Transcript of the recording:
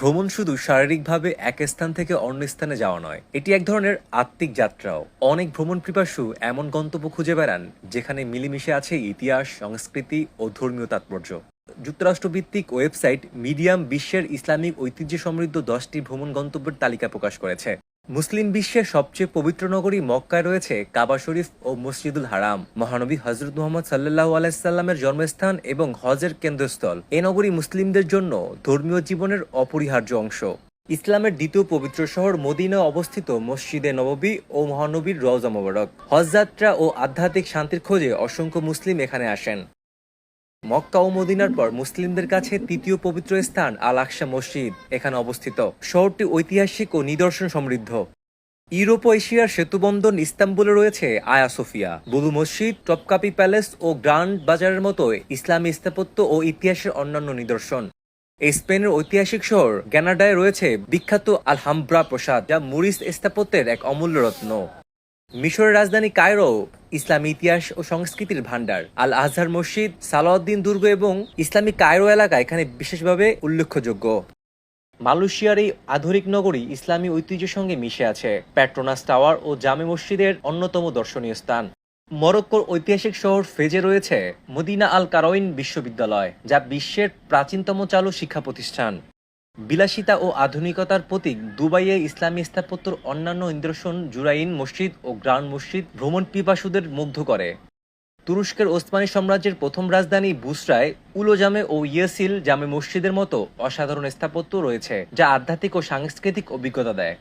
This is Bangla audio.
ভ্রমণ শুধু শারীরিকভাবে এক স্থান থেকে অন্য স্থানে যাওয়া নয়, এটি এক ধরনের আত্মিক যাত্রাও। অনেক ভ্রমণ পিপাসু এমন গন্তব্য খুঁজে বেড়ান, যেখানে মিলেমিশে আছে ইতিহাস, সংস্কৃতি ও ধর্মীয় তাৎপর্য। যুক্তরাষ্ট্রভিত্তিক ওয়েবসাইট মিডিয়াম বিশ্বের ইসলামিক ঐতিহ্য সমৃদ্ধ দশটি ভ্রমণ গন্তব্যের তালিকা প্রকাশ করেছে। মুসলিম বিশ্বের সবচেয়ে পবিত্র নগরী মক্কায় রয়েছে কাবা শরীফ ও মসজিদুল হারাম। মহানবী হজরত মোহাম্মদ সাল্লাহ আলাইসাল্লামের জন্মস্থান এবং হজের কেন্দ্রস্থল। এ নগরী মুসলিমদের জন্য ধর্মীয় জীবনের অপরিহার্য অংশ। ইসলামের দ্বিতীয় পবিত্র শহর মদিনা অবস্থিত মসজিদে নববী ও মহানবীর রওজা মোবারক। হজযাত্রা ও আধ্যাত্মিক শান্তির খোঁজে অসংখ্য মুসলিম এখানে আসেন। মক্কা ও মদিনার পর মুসলিমদের কাছে তৃতীয় পবিত্র স্থান আল আকসা মসজিদ, এখানে অবস্থিত। শহরটি ঐতিহাসিক ও নিদর্শন সমৃদ্ধ। ইউরোপ এশিয়ার সেতুবন্ধন ইস্তাম্বুলে রয়েছে আয়া সোফিয়া। বুলু মসজিদ, টপকাপি প্যালেস ও গ্রান্ড বাজারের মতো ইসলামী স্থাপত্য ও ইতিহাসের অন্যান্য নিদর্শন। স্পেনের ঐতিহাসিক শহর গ্যানাডায় রয়েছে বিখ্যাত আলহামব্রা প্রসাদ, যা মুরিস স্থাপত্যের এক অমূল্য রত্ন। মিশরের রাজধানী কায়রো ইসলামী ইতিহাস ও সংস্কৃতির ভান্ডার আল আজহার মসজিদ, সালাউদ্দিন দুর্গ এবং ইসলামী কায়রো এলাকা এখানে বিশেষভাবে উল্লেখযোগ্য। মালয়েশিয়ার এই আধুনিক নগরী ইসলামী ঐতিহ্যের সঙ্গে মিশে আছে। প্যাট্রোনাস টাওয়ার ও জামে মসজিদের অন্যতম দর্শনীয় স্থান। মরক্কোর ঐতিহাসিক শহর ফেজে রয়েছে মদিনা আল কারওয়িন বিশ্ববিদ্যালয়, যা বিশ্বের প্রাচীনতম চালু শিক্ষা প্রতিষ্ঠান। বিলাসিতা ও আধুনিকতার প্রতীক দুবাইয়ে ইসলামী স্থাপত্যর অন্যান্য ইন্দ্রসন, জুরাইন মসজিদ ও গ্রান্ড মসজিদ ভ্রমণ পিপাসুদের মুগ্ধ করে। তুরস্কের ওসমানি সাম্রাজ্যের প্রথম রাজধানী বুসরায় উলো জামে ও ইয়েসিল জামে মসজিদের মতো অসাধারণ স্থাপত্য রয়েছে, যা আধ্যাত্মিক ও সাংস্কৃতিক অভিজ্ঞতা দেয়।